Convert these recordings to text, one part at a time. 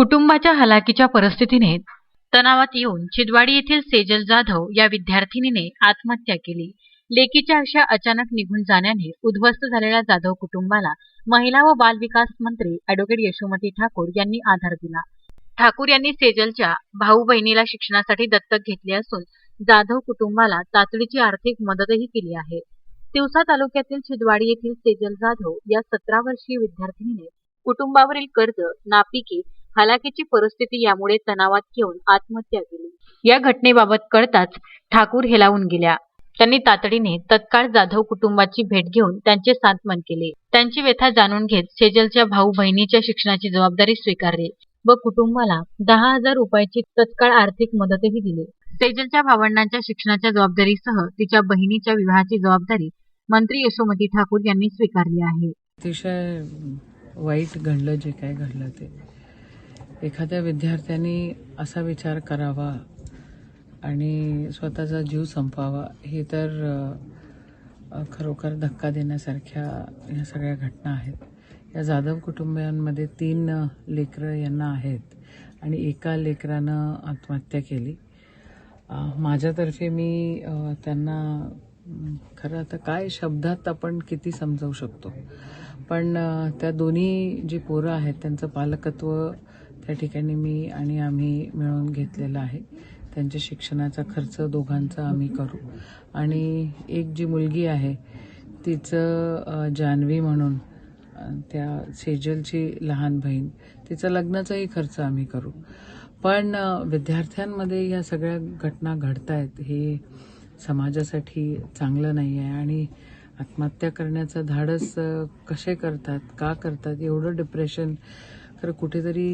कुटुंबाच्या हलाकीच्या परिस्थितीने तणावात येऊन चिदवाडी येथील सेजल जाधव या विद्यार्थिनीने आत्महत्या केली. लेकीच्या अशा अचानक निघून जाण्याने उद्ध्वस्त झालेल्या जाधव कुटुंबाला महिला व बाल विकास मंत्री अॅडव्होकेट यशोमती ठाकूर यांनी आधार दिला. ठाकूर यांनी सेजलच्या भाऊ बहिणीला शिक्षणासाठी दत्तक घेतले असून जाधव कुटुंबाला तातडीची आर्थिक मदतही केली आहे. तिवसा तालुक्यातील छिदवाडी येथील सेजल जाधव या सतरा वर्षीय विद्यार्थिनीने कुटुंबावरील कर्ज नापिकी हलाखीची परिस्थिती यामुळे तणावात घेऊन आत्महत्या केली. या घटनेबाबत कळताच ठाकूर हेलावून गेल्या. त्यांनी तातडीने तत्काळ जाधव कुटुंबाची भेट घेऊन त्यांचे सांत्वन केले. त्यांची व्यथा जाणून घेत सेजलच्या भाऊ बहिणीच्या शिक्षणाची जबाबदारी स्वीकारली व कुटुंबाला दहा हजार रुपयाची तत्काळ आर्थिक मदतही दिली. सेजलच्या भावंडांच्या शिक्षणाच्या जबाबदारीसह तिच्या बहिणीच्या विवाहाची जबाबदारी मंत्री यशोमती ठाकूर यांनी स्वीकारली आहे. अतिशय वाईट घडलं जे काय घडलं ते. एखाद्या विद्यार्थ्यांनी असा विचार करावा आणि स्वतःचा जीव संपवावा हे तर खरोखर धक्का देण्यासारख्या या सगळ्या घटना आहेत. या जाधव कुटुंबियांमध्ये तीन लेकरं यांना आहेत आणि एका लेकरानं आत्महत्या केली. माझ्यातर्फे मी त्यांना खरं आता काय शब्दात आपण किती समजावू शकतो? पण त्या दोन्ही जी पोरं आहेत त्यांचं पालकत्व त्या ठिकाणी मी आणि आम्ही मिळून घेतलेलं आहे. त्यांच्या शिक्षणाचा खर्च दोघांचा आम्ही करू. आणि एक जी मुलगी आहे तिचं जान्हवी म्हणून त्या सेजलची लहान बहीण तिचं लग्नाचाही खर्च आम्ही करू. पण विद्यार्थ्यांमध्ये या सगळ्या घटना घडत आहेत हे समाजासाठी चांगलं नाही आहे आणि आत्महत्या करण्याचं धाडस कसे करतात का करतात एवढं डिप्रेशन तर कुठेतरी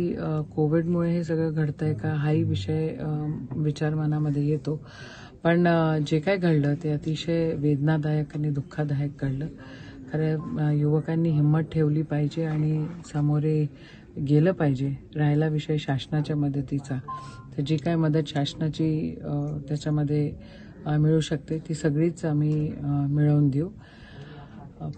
कोविडमुळे हे सगळं घडतंय का? हाही विषय विचार मनामध्ये येतो. पण जे काय घडलं ते अतिशय वेदनादायक आणि दुःखदायक घडलं. खरं युवकांनी हिंमत ठेवली पाहिजे आणि सामोरे गेलं पाहिजे. राहिला विषय शासनाच्या मदतीचा. तर जी काय मदत शासनाची त्याच्यामध्ये मिळू शकते ती सगळीच आम्ही मिळवून देऊ.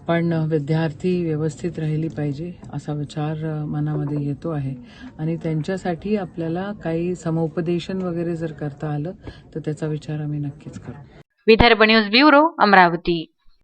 पण विद्यार्थी व्यवस्थित राहिली पाहिजे असा विचार मनामध्ये येतो आहे. आणि त्यांच्यासाठी आपल्याला काही समुपदेशन वगैरे जर करता आलं तर त्याचा विचार आम्ही नक्कीच करू. Vidarbha news bureau Amravati.